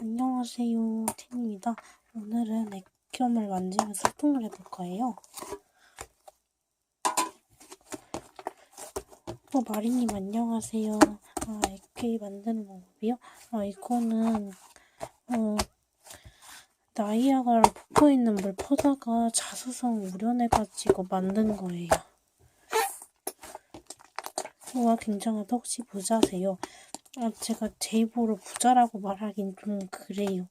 안녕하세요, 텐입니다. 오늘은 액겸을 만지면서 소통을 해볼 거예요. 어, 마리님 안녕하세요. 아, 액괴 만드는 방법이요? 아, 이거는, 어, 나이아가라 폭포에 있는 물 퍼다가 자수성 우려내가지고 만든 거예요. 우와, 굉장하다. 혹시 부자세요? 아, 제가 제 입으로 부자라고 말하긴 좀 그래요.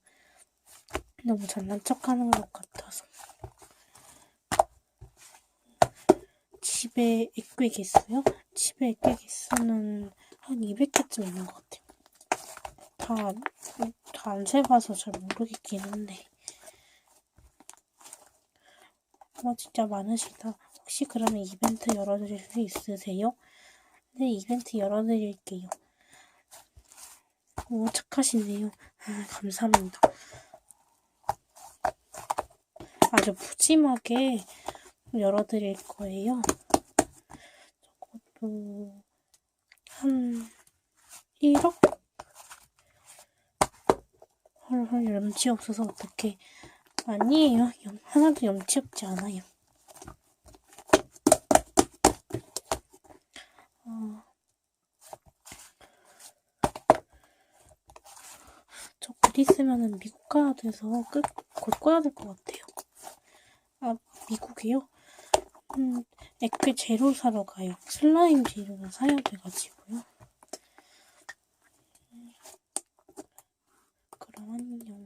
너무 잘난 척 하는 것 같아서. 집에 액괴 개수요? 집에 액괴 개수는 한 200개쯤 있는 것 같아요. 다, 다 안 세봐서 잘 모르겠긴 한데. 와, 진짜 많으시다. 혹시 그러면 이벤트 열어드릴 수 있으세요? 네, 이벤트 열어드릴게요. 오, 착하시네요. 아, 감사합니다. 아주 푸짐하게 열어드릴 거예요. 저것도 한 1억? 헐헐 염치 없어서 어떡해. 아니에요. 염- 하나도 염치 없지 않아요. 어, 저 곧 있으면은 미국 가야 돼서 끝, 곧 꺼야 될 것 같아요. 아, 미국이요? 음, 액괴 재료 사러 가요. 슬라임 재료를 사야 돼가지고요. 음, 그럼 안녕.